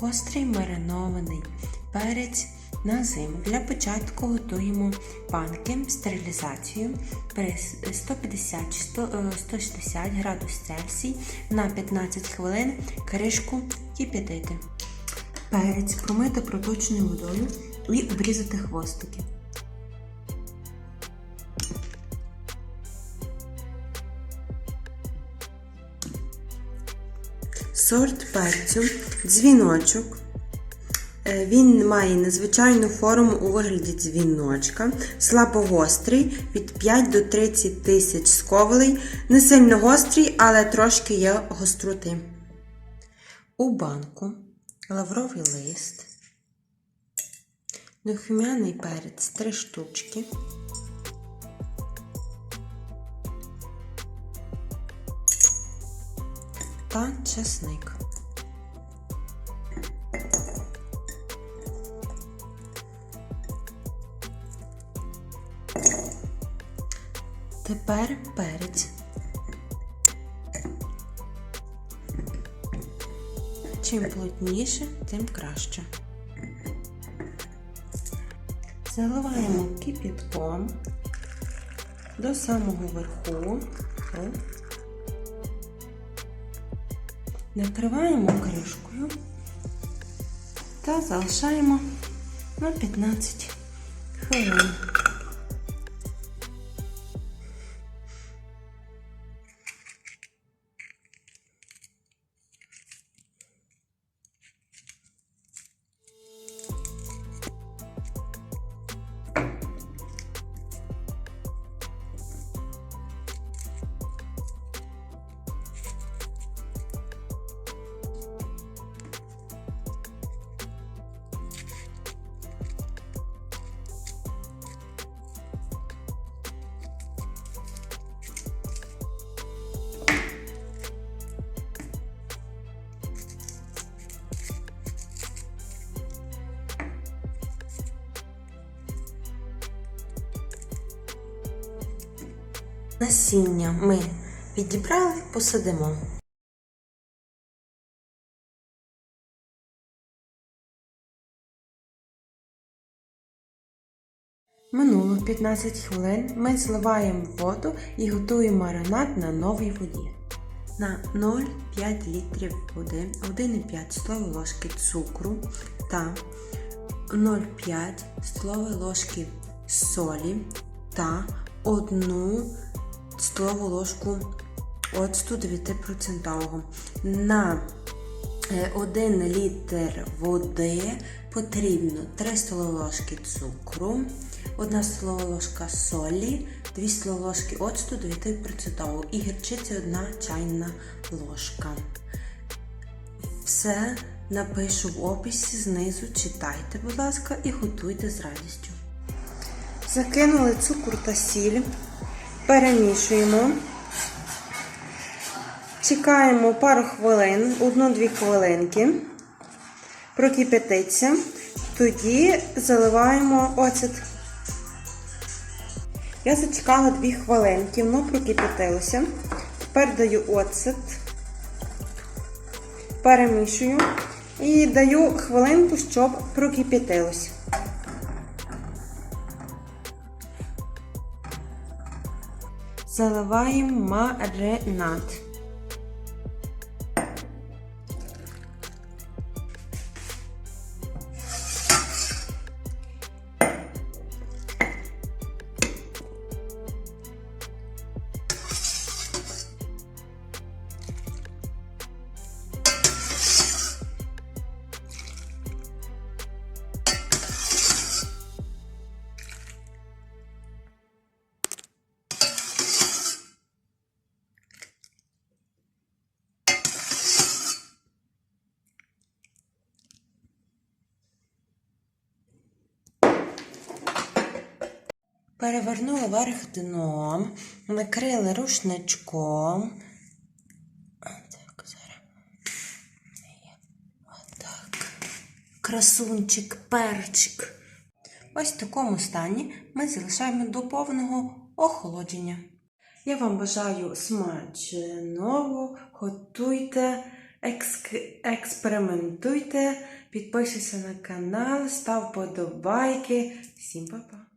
гострий маринований перець на зиму. Для початку готуємо панки з стерилізацією при 150 чи 100, е, 160 градус Цельсій на 15 хвилин кришку кип'ятити. Перець промити проточною водою і обрізати хвостики. Сорт перцю, дзвіночок. Е, Він має незвичайну форму у вигляді дзвіночка, слабогострий від 5 до 30 тисяч сковелей, не сильно гострий, але трошки є гостроти. У банку лавровий лист, духмяний перець 3 штучки. Та чесник. Тепер перець. Чим плотніше, тим краще. Заливаємо кипятком до самого верху. Накриваємо кришкою та залишаємо на 15 хвилин. Насіння ми відібрали, посадимо. Минуло 15 хвилин. Ми зливаємо воду і готуємо маринад на новій воді. На 0,5 літрів води, 1,5 столової ложки цукру та 0,5 столової ложки солі та 1 столову ложку оцту 9%. На 1 літр води потрібно 3 столові ложки цукру, 1 столова ложка солі, 2 столові ложки оцту 9% і гірчиці 1 чайна ложка. Все напишу в описі знизу, читайте, будь ласка, і готуйте з радістю. Закинули цукор та сіль, перемішуємо. Чекаємо пару хвилин, одну-дві хвилинки, прокип'ятиться. Тоді заливаємо оцет. Я зачекала 2 хвилинки, воно прокип'ятилося. Тепер даю оцет, перемішую і даю хвилинку, щоб прокип'ятилося. Заливаємо маринад. Перевернули верх дном, накрили рушничком. Так, зараз. Отак. Красунчик, перчик. Ось в такому стані ми залишаємо до повного охолодження. Я вам бажаю смачного, готуйте екск- експериментуйте, підписуйся на канал, став подобайки. Всім па-па!